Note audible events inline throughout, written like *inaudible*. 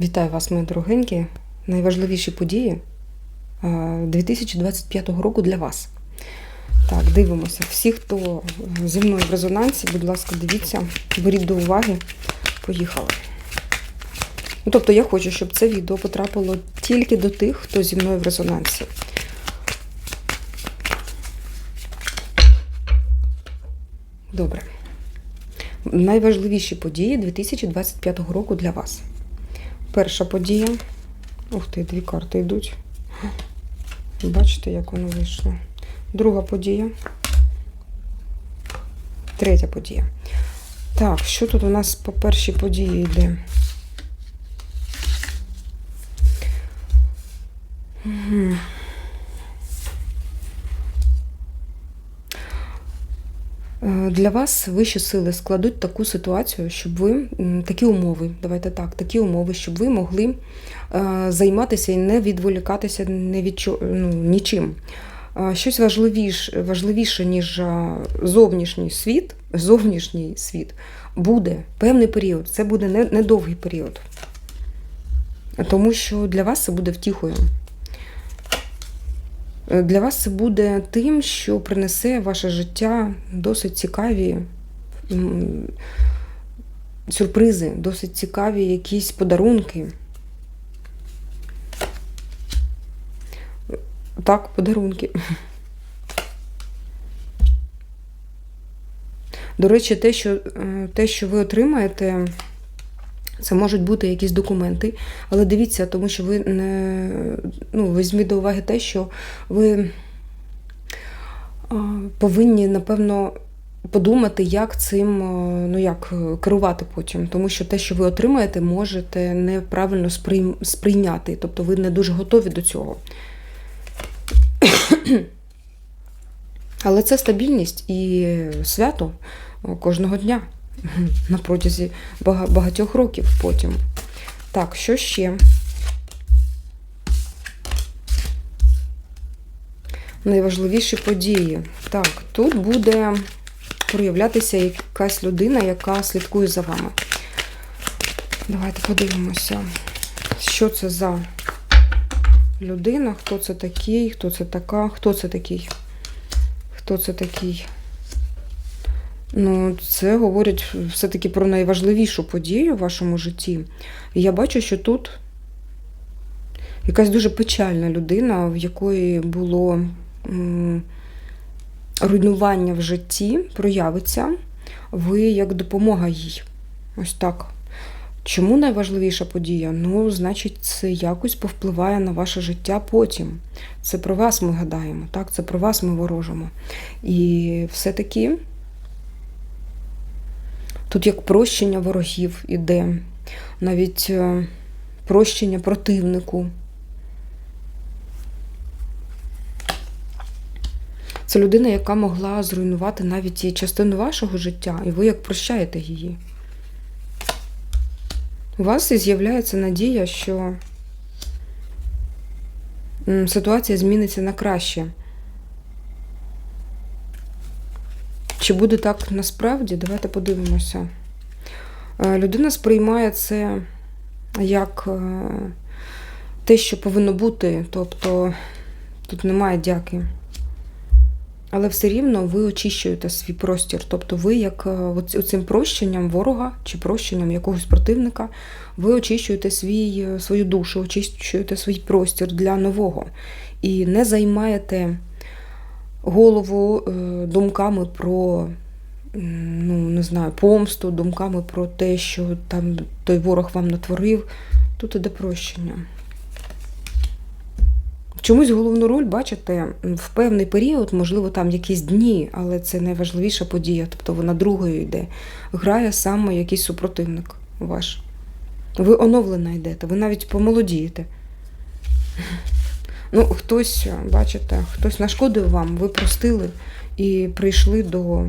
Вітаю вас, мої дорогенькі. Найважливіші події е, 2025 року для вас. Так, дивимося. Всі, хто зі мною в резонансі, будь ласка, дивіться, беріть до уваги. Поїхали. Ну, тобто я хочу, щоб це відео потрапило тільки до тих, хто зі мною в резонансі. Добре. Найважливіші події 2025 року для вас. Перша подія. Ух ти, дві карти йдуть. Бачите, як воно вийшло. Друга подія. Третя подія. Так, що тут у нас по першій події йде? Для вас вищі сили складуть таку ситуацію, щоб ви такі умови, давайте так, такі умови, щоб ви могли е, займатися і не відволікатися не від ну, нічим. Щось важливіше, важливіше, ніж зовнішній світ, зовнішній світ буде певний період. Це буде не- недовгий період. Тому що для вас це буде втіхою. Е, Для вас це буде тим, що принесе ваше життя досить цікаві сюрпризи, досить цікаві якісь подарунки. Так, подарунки. До речі, те, що, е, те, що ви отримаєте, це можуть бути якісь документи, але дивіться, тому що ви не ну, візьміть до уваги те, що ви повинні, напевно, подумати, як цим ну, як е, керувати потім. Тому що те, що ви отримаєте, можете неправильно сприй... сприйняти. Тобто ви не дуже готові до цього. *coughs* Але це стабільність і свято кожного дня *laughs* на протязі багатьох років потім. Так, що ще? Найважливіші події. Так, тут буде проявлятися якась людина, яка слідкує за вами. Давайте подивимося, що це за людина, хто це такий, хто це така, хто це такий. Хто це такий? Ну, це говорить все-таки про найважливішу подію в вашому житті. І я бачу, що тут якась дуже печальна людина, в якої було руйнування в житті, проявиться. Ви як допомога їй. Ось так. Чому найважливіша подія? Ну, значить, це якось повпливає на ваше життя потім. Це про вас ми гадаємо, так? Це про вас ми ворожимо. І все-таки тут як прощення ворогів іде, навіть е, прощення противнику. Це людина, яка могла зруйнувати навіть і частину вашого життя, і ви як прощаєте її. У вас і з'являється надія, що ситуація зміниться на краще. Чи буде так насправді? Давайте подивимося. Е, Людина сприймає це як е, те, що повинно бути, тобто тут немає дяки. Але все рівно ви очищуєте свій простір. Тобто ви, як е, оцим прощенням ворога чи прощенням якогось противника, ви очищуєте свій, свою душу, очищуєте свій простір для нового. І не займаєте голову е, думками про, ну, не знаю, помсту, думками про те, що там той ворог вам натворив. Тут іде прощення. Чомусь головну роль, бачите, в певний період, можливо, там якісь дні, але це найважливіша подія, тобто вона другою йде. Грає саме якийсь супротивник ваш. Ви оновлена йдете, ви навіть помолодієте. Ну, хтось, бачите, хтось нашкодив вам, ви простили і прийшли до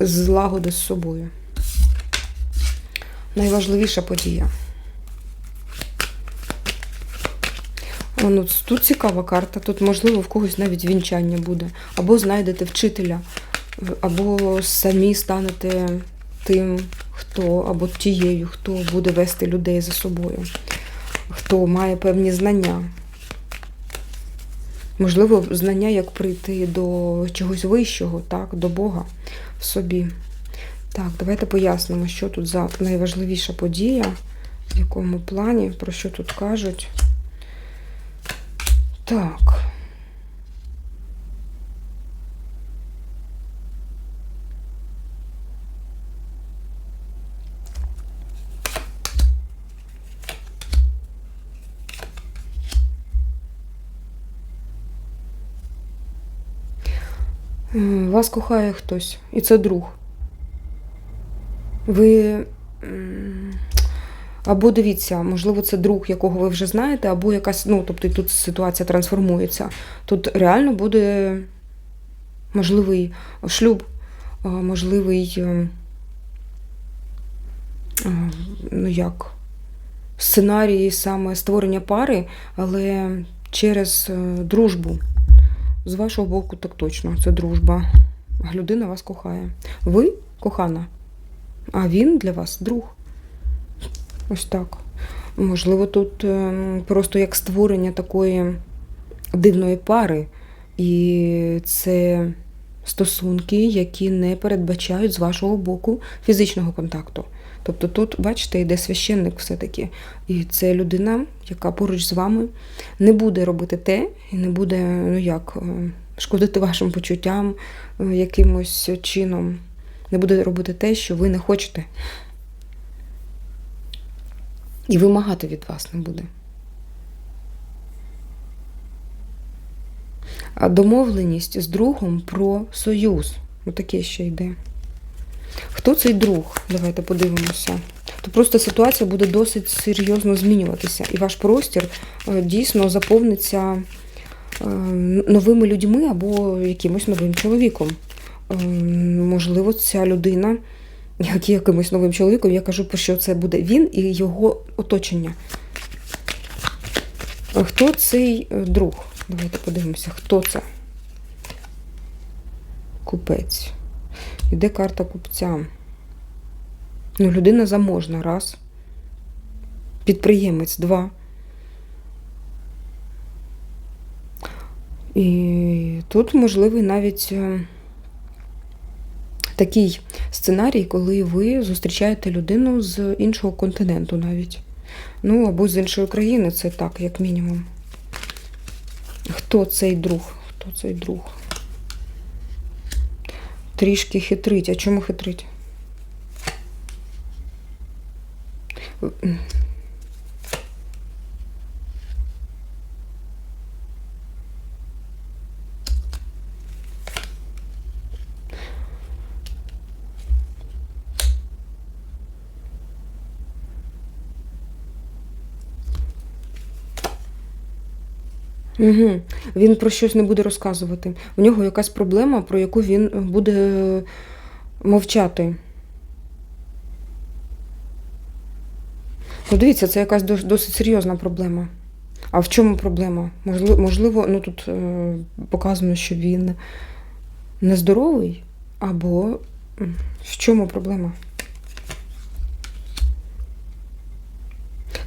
злагоди з собою. Найважливіша подія. О, ну, тут цікава карта. Тут, можливо, в когось навіть вінчання буде. Або знайдете вчителя, або самі станете тим, хто або тією, хто буде вести людей за собою, хто має певні знання. Можливо, знання, як прийти до чогось вищого, так, до Бога в собі. Так, давайте пояснимо, що тут за найважливіша подія, в якому плані, про що тут кажуть. Так. Вас кохає хтось, і це друг. Ви. Або дивіться, можливо, це друг, якого ви вже знаєте, або якась, ну, тобто тут ситуація трансформується. Тут реально буде можливий шлюб, можливий, е, ну як, сценарій саме створення пари, але через е, дружбу. З вашого боку, так точно, це дружба. Людина вас кохає. Ви кохана, а він для вас друг. Ось так. Можливо, тут ем, просто як створення такої дивної пари, і це стосунки, які не передбачають з вашого боку фізичного контакту. Тобто тут, бачите, йде священник все-таки. І це людина, яка поруч з вами не буде робити те, і не буде, ну як, е, шкодити вашим почуттям е, якимось чином, не буде робити те, що ви не хочете. І вимагати від вас не буде. А домовленість з другом про союз. Отаке ще йде. Хто цей друг? Давайте подивимося. То просто ситуація буде досить серйозно змінюватися, і ваш простір е, дійсно заповниться новими людьми або якимось новим чоловіком. Е, Можливо, ця людина, як якимось новим чоловіком, я кажу, про що це буде він і його оточення. Хто цей е, друг? Давайте подивимося, хто це? Купець. Іде карта купця. Ну, людина заможна, раз. Підприємець, два. І тут можливий навіть е, такий сценарій, коли ви зустрічаєте людину з іншого континенту навіть. Ну, або з іншої країни, це так, як мінімум. Хто цей друг? Хто цей друг? Трішки хитрить. А чому хитрить? Угу. Він про щось не буде розказувати. У нього якась проблема, про яку він буде мовчати. Ну, дивіться, це якась досить серйозна проблема. А в чому проблема? Можливо, можливо ну тут е, показано, що він нездоровий, або в чому проблема?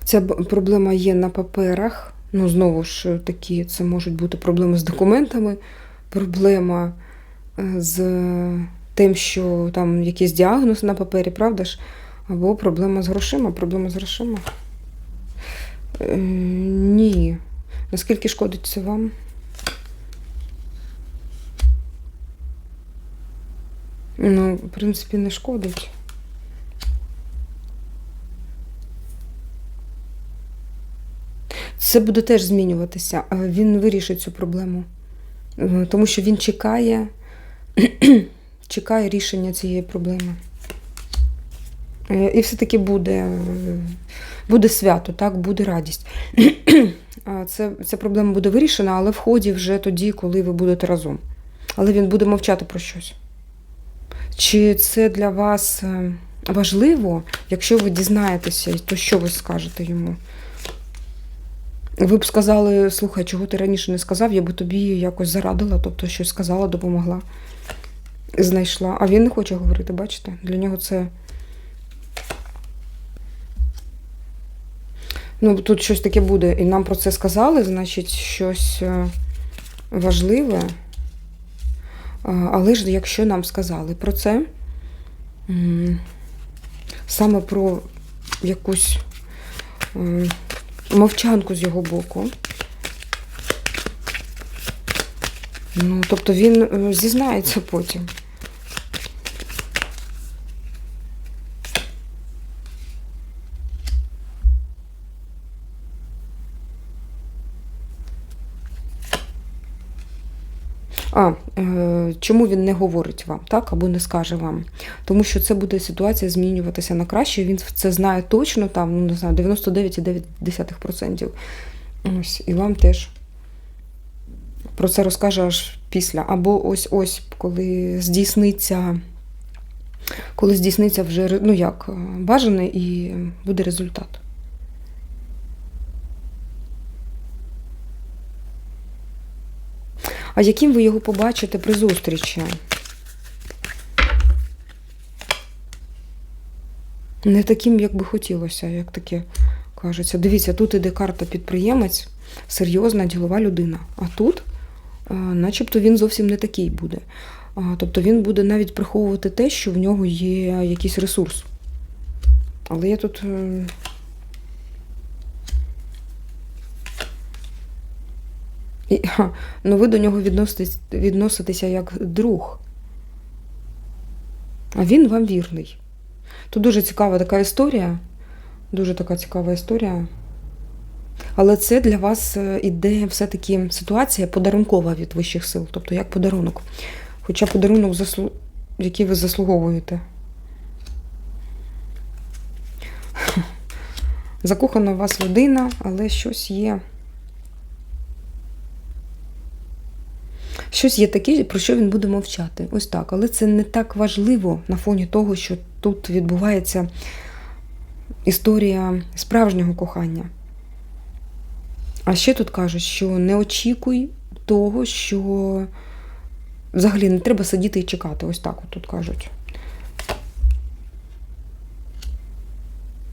Ця проблема є на паперах. Ну, знову ж таки, це можуть бути проблеми з документами, проблема е, з тим, що там якийсь діагноз на папері, правда ж? Або проблема з грошима, проблема з грошима. Е, ні. Наскільки шкодить це вам? Ну, в принципі, не шкодить. Це буде теж змінюватися. Він вирішить цю проблему. Е, Тому що він чекає, *clears throat* чекає рішення цієї проблеми. Е, І все-таки буде, е, буде свято, так, буде радість. *clears throat* Це, ця проблема буде вирішена, але в ході вже тоді, коли ви будете разом. Але він буде мовчати про щось. Чи це для вас важливо, якщо ви дізнаєтеся, то що ви скажете йому? ви б сказали, слухай, чого ти раніше не сказав, я би тобі якось зарадила, тобто щось сказала, допомогла, знайшла. А він не хоче говорити, бачите? Для нього це. Ну, тут щось таке буде. І нам про це сказали, значить, щось е, важливе. Але ж якщо нам сказали про це, саме про якусь. Е, мовчанку з його боку. Ну, тобто він е, зізнається потім. А, е, чому він не говорить вам, так, або не скаже вам? Тому що це буде ситуація змінюватися на краще. Він це знає точно, там, ну не знаю, 99,9%. Ось, і вам теж про це розкаже аж після. Або ось ось, коли здійсниться, коли здійсниться вже ну як, бажане і буде результат. А яким ви його побачите при зустрічі? Не таким, як би хотілося, як таке кажеться. Дивіться, тут іде карта підприємець, серйозна ділова людина. А тут, е, начебто, він зовсім не такий буде. Тобто він буде навіть приховувати те, що в нього є якийсь ресурс. Але я тут. І, ну ви до нього відноситесь, відноситеся як друг. А він вам вірний. Тут дуже цікава така історія. Дуже така цікава історія. Але це для вас е, іде все-таки ситуація подарункова від вищих сил, тобто як подарунок. Хоча подарунок, заслу... який ви заслуговуєте. Закохана в вас людина, але щось є. Щось є таке, про що він буде мовчати. Ось так. Але це не так важливо на фоні того, що тут відбувається історія справжнього кохання. А ще тут кажуть, що не очікуй того, що взагалі не треба сидіти і чекати. Ось так тут кажуть.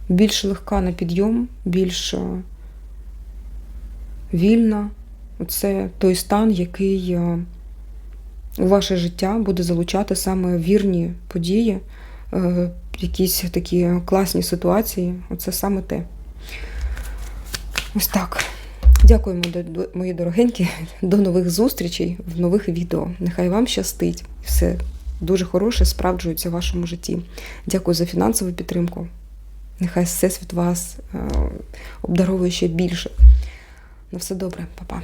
Більш легка на підйом, більш е, вільна. Це той стан, який е, у ваше життя буде залучати саме вірні події, е, якісь такі класні ситуації. Оце саме те. Ось так. Дякуємо, мої дорогенькі. *laughs* До нових зустрічей в нових відео. Нехай вам щастить. Все дуже хороше справджується в вашому житті. Дякую за фінансову підтримку. Нехай Всесвіт вас е, обдаровує ще більше. На все добре, Па-па.